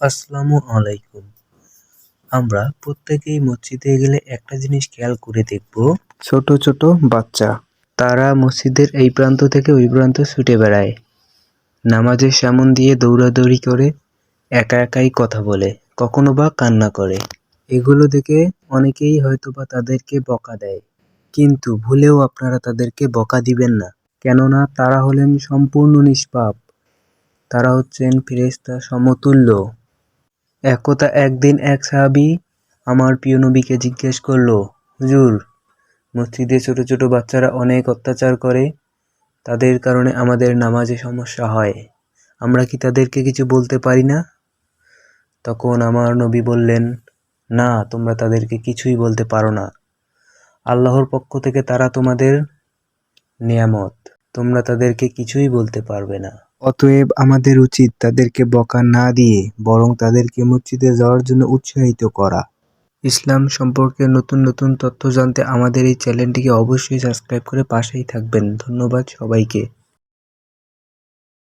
আসসালামু আলাইকুম। আমরা প্রত্যেকেই মসজিদে গেলে একটা জিনিস খেয়াল করে দেখব। ছোট ছোট বাচ্চা। তারা মসজিদের এই প্রান্ত থেকে ওই প্রান্ত ছুটে বেড়ায়। নামাজের সামন দিয়ে দৌড়াদৌড়ি করে একা একাই কথা বলে, কখনো বা কান্না করে। এগুলো দেখে অনেকেই হয়তোবা তাদেরকে বকা দেয়। কিন্তু ভুলেও আপনারা তাদেরকে বকা দিবেন না। কেননা তারা হলেন সম্পূর্ণ নিষ্পাপ। তারা হচ্ছেন ফেরেশতা সমতুল্য। একদা একদিন এক সাহাবী আমার প্রিয় নবীকে জিজ্ঞেস করল, হুজুর, মসজিদে ছোট ছোট বাচ্চারা অনেক অত্যাচার করে, তাদের কারণে আমাদের নামাজে সমস্যা হয়, আমরা কি তাদেরকে কিছু বলতে পারি না? তখন আমার নবী বললেন, না, তোমরা তাদেরকে কিছুই বলতে পারো না। আল্লাহর পক্ষ থেকে তারা তোমাদের নিয়ামত, তোমরা তাদেরকে কিছুই বলতে পারবে না। অতএব আমাদের উচিত তাদেরকে বকা না দিয়ে বরং তাদেরকে মসজিদে যাওয়ার জন্য উৎসাহিত করা। ইসলাম সম্পর্কে নতুন নতুন তথ্য জানতে আমাদের এই চ্যানেলটিকে অবশ্যই সাবস্ক্রাইব করে পাশেই থাকবেন। ধন্যবাদ সবাইকে।